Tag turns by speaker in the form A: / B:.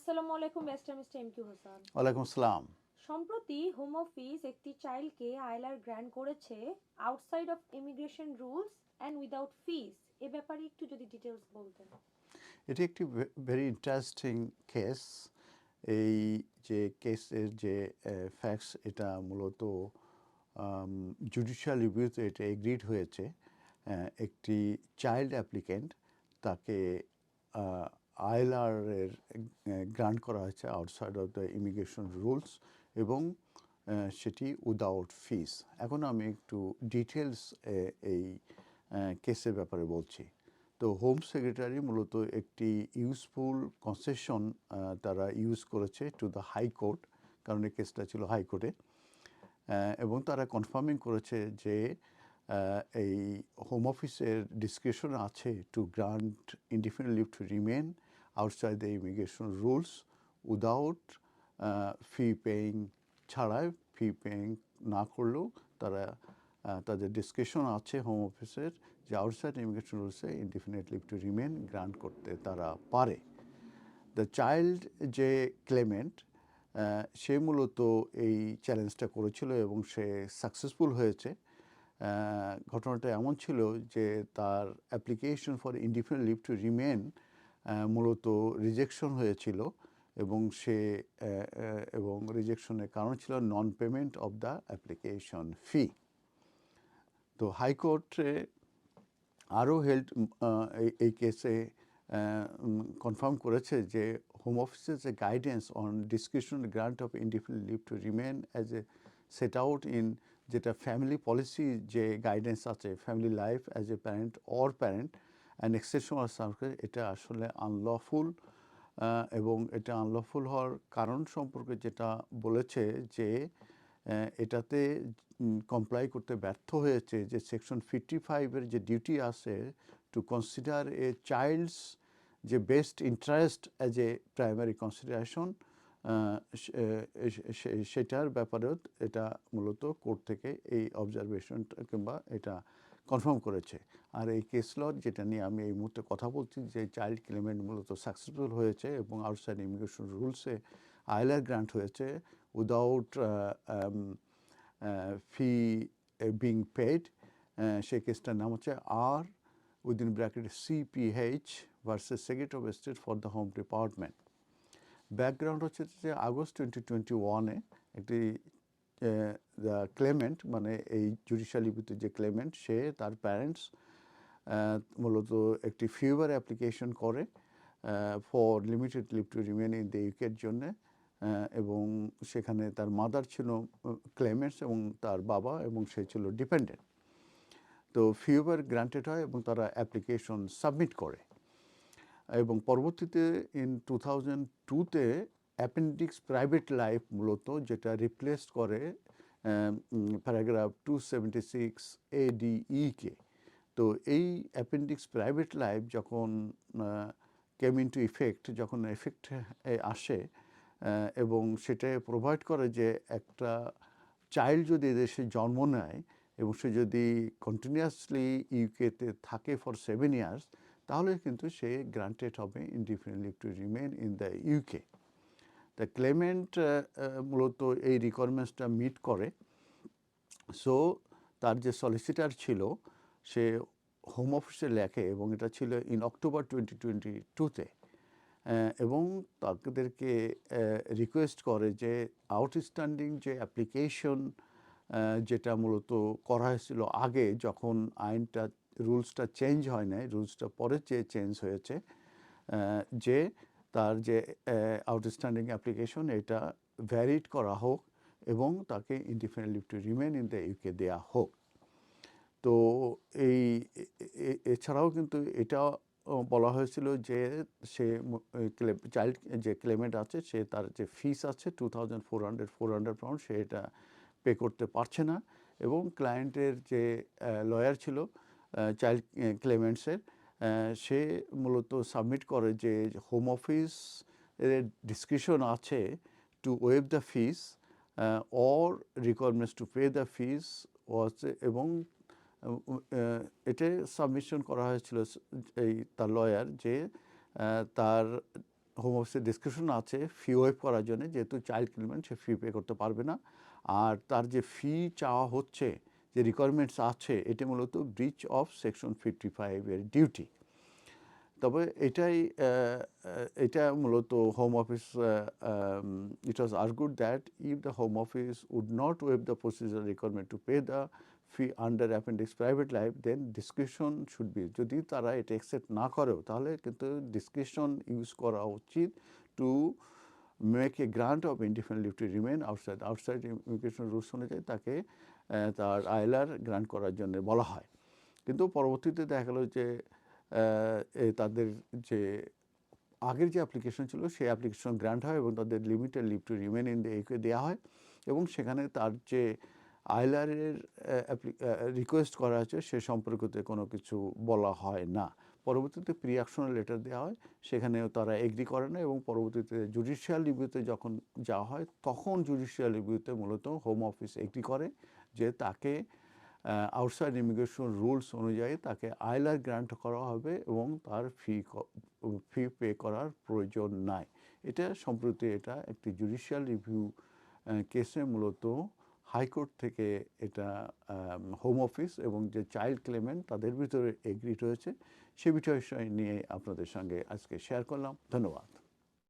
A: আসসালামু আলাইকুম mister M Q Hasan
B: ওয়ালাইকুম আসসালাম।
A: সম্প্রতি হোম অফিস একটি চাইল্ডকে আইলার গ্র্যান্ড করেছে outside of immigration rules and without fees এ ব্যাপারে একটু যদি ডিটেলস বলতেন।
B: এটি একটি ভেরি ইন্টারেস্টিং কেস এই যে কেসের যে ফ্যাক্টস এটা মূলত জুডিশিয়াল রিভিউতে এটা এগ্রিড হয়েছে। একটি চাইল্ড অ্যাপ্লিকেন্ট তাকে আইলারের গ্রান্ট করা হয়েছে outside of the immigration rules এবং সেটি উইদাউট ফিস এখন আমি একটু ডিটেলস এই কেসের ব্যাপারে বলছি। তো হোম সেক্রেটারি মূলত একটি ইউজফুল কনসেশন তারা ইউজ করেছে টু দ্য হাইকোর্ট কারণ এই কেসটা ছিল হাইকোর্টে এবং তারা কনফার্মিং করেছে যে এই হোম অফিসের ডিসক্রিপশন আছে to grant indefinite leave to remain outside the immigration rules without fee paying ছাড়াই ফি পেইং না করলেও তারা তাদের ডিসকাশন আছে হোম অফিসের যে outside immigration রুলসে indefinite leave to remain grant করতে তারা পারে। দ্য চাইল্ড যে ক্লেমেন্ট সে মূলত এই চ্যালেঞ্জটা করেছিল এবং সে সাকসেসফুল হয়েছে। ঘটনাটা এমন ছিল যে তার application for indefinite leave to remain মূলত রিজেকশন হয়েছিল এবং সে এবং রিজেকশনের কারণ ছিল non payment of the application fee তো হাইকোর্টে আরও হেল্ড এই কেসে কনফার্ম করেছে যে হোম অফিসের a guidance on discretion grant of indefinite leave to remain as a set out in যেটা ফ্যামিলি পলিসি যে গাইডেন্স আছে family life as a parent or parent and exceptional circle এটা আসলে আনলফুল এবং এটা আনলফুল হওয়ার কারণ সম্পর্কে যেটা বলেছে যে এটাতে কমপ্লাই করতে ব্যর্থ হয়েছে যে সেকশন ফিফটি ফাইভের যে ডিউটি আছে টু কনসিডার এ চাইল্ডস যে best interest as a primary consideration সেটার ব্যাপারেও এটা মূলত কোর্ট থেকে এই অবজারভেশনটা কিংবা এটা কনফার্ম করেছে। আর এই কেস ল যেটা নিয়ে আমি এই মুহূর্তে কথা বলছি যে চাইল্ড ক্লেমেন্ট মূলত সাকসেসফুল হয়েছে এবং আউটসাইড ইমিগ্রেশন রুলসে আইলার গ্রান্ট হয়েছে উইদাউট ফি বিং পেড সেই কেসটার নাম হচ্ছে আর within bracket CPH versus Secretary of State for the Home Department background হচ্ছে যে আগস্ট টোয়েন্টি টোয়েন্টি ওয়ানে একটি দ্য ক্লেমেন্ট মানে এই জুডিশিয়াল লিপিতে যে ক্লেমেন্ট সে তার প্যারেন্টস মূলত একটি ফিউবার অ্যাপ্লিকেশন করে for limited leave to remain in the ইউকের জন্যে এবং সেখানে তার মাদার ছিল ক্লেমেন্টস এবং তার বাবা এবং সে ছিল ডিপেন্ডেন্ট তো ফিউবার গ্রান্টেড হয় এবং তারা অ্যাপ্লিকেশন সাবমিট করে। এবং পরবর্তীতে ইন টু থাউজেন্ড টুতে অ্যাপেন্ডিক্স প্রাইভেট লাইফ মূলত যেটা রিপ্লেস করে প্যারাগ্রাফ টু সেভেন্টি সিক্স এডিইকে তো এই অ্যাপেন্ডিক্স প্রাইভেট লাইফ যখন কেম ইন টু ইফেক্ট যখন এফেক্ট আসে এবং সেটা প্রোভাইড করে যে একটা চাইল্ড যদি দেশে জন্ম নেয় এবং সে যদি কন্টিনিউয়াসলি ইউকেতে থাকে ফর সেভেন ইয়ার্স তাহলে কিন্তু সে গ্রান্টেড হবে indefinite to remain in the UK the claimant মূলত এই রিকোয়ারমেন্টসটা মিট করে। সো তার যে সলিসিটার ছিল, সে হোম অফিসে লেখে এবং এটা ছিল ইন অক্টোবর টোয়েন্টি টোয়েন্টি টুতে এবং তাদেরকে রিকোয়েস্ট করে যে আউটস্ট্যান্ডিং যে অ্যাপ্লিকেশন যেটা মূলত করা হয়েছিল আগে, যখন আইনটা রুলসটা চেঞ্জ হয় নাই রুলসটা পরে যে চেঞ্জ হয়েছে যে তার যে আউটস্ট্যান্ডিং অ্যাপ্লিকেশন এটা ভ্যারিড করা হোক এবং তাকে indefinite leave to remain in the UK দেওয়া হোক। তো এই এছাড়াও কিন্তু এটা বলা হয়েছিল যে, সে চাইল্ড যে ক্লেমেন্ট আছে, সে তার যে ফিস আছে two thousand four hundred four hundred pound সে এটা পে করতে পারছে না এবং ক্লায়েন্টের যে লয়ার ছিল চাইল্ড ক্লেমেন্টসের সে মূলত সাবমিট করে যে হোম অফিস এর ডিসক্রিপশন আছে to waive the fees or requirements to pay the fees এবং এটা সাবমিশন করা হয়েছিল এই, তার লয়ার যে তার হোম অফিসের ডিসক্রিপশন আছে ফি ওয়েভ করার জন্য, যেহেতু চাইল্ড ক্লেমেন্ট সে ফি পে করতে পারবে না। আর তার যে ফি চাওয়া হচ্ছে যে রিকোয়ারমেন্টস আছে, এটি মূলত ব্রিচ অফ সেকশন ফিফটি ফাইভের ডিউটি তবে এটাই এটা মূলত Home Office it was argued that if the Home Office would not waive the procedure requirement to pay the fee under appendix private life then discretion should be যদি তারা এটা accept না করেও, তাহলে কিন্তু ডিসক্রিপশন ইউজ করা উচিত to make a grant of independent leave to remain outside outside immigration rules অনুযায়ী তাকে তার আইলার গ্রান্ট করার জন্য বলা হয়। কিন্তু পরবর্তীতে দেখা গেলো যে তাদের যে আগের যে অ্যাপ্লিকেশন ছিল, সেই অ্যাপ্লিকেশন গ্রান্ট হয় এবং তাদের limited leave to remain in the UK দেওয়া হয় এবং সেখানে তার যে আইলারের রিকোয়েস্ট করা আছে, সে সম্পর্কিত কোনো কিছু বলা হয় না। পরবর্তীতে প্রি অ্যাকশনাল লেটার দেওয়া হয়, সেখানেও তারা এগ্রি করে না এবং পরবর্তীতে জুডিশিয়াল রিভিউতে যখন যাওয়া হয়, তখন জুডিশিয়াল রিভিউতে মূলত হোম অফিস এগ্রি করে যে তাকে আউটসাইড ইমিগ্রেশন রুলস অনুযায়ী তাকে আইলার গ্রান্ট করা হবে এবং তার ফি ফি পে করার প্রয়োজন নাই। এটা সম্প্রতি এটা একটি জুডিশিয়াল রিভিউ কেসে মূলত হাইকোর্ট থেকে এটা হোম অফিস এবং যে চাইল্ড ক্লেমেন্ট তাদের ভিতরে এগ্রিড হয়েছে। সে বিষয় নিয়ে আপনাদের সঙ্গে আজকে শেয়ার করলাম। ধন্যবাদ।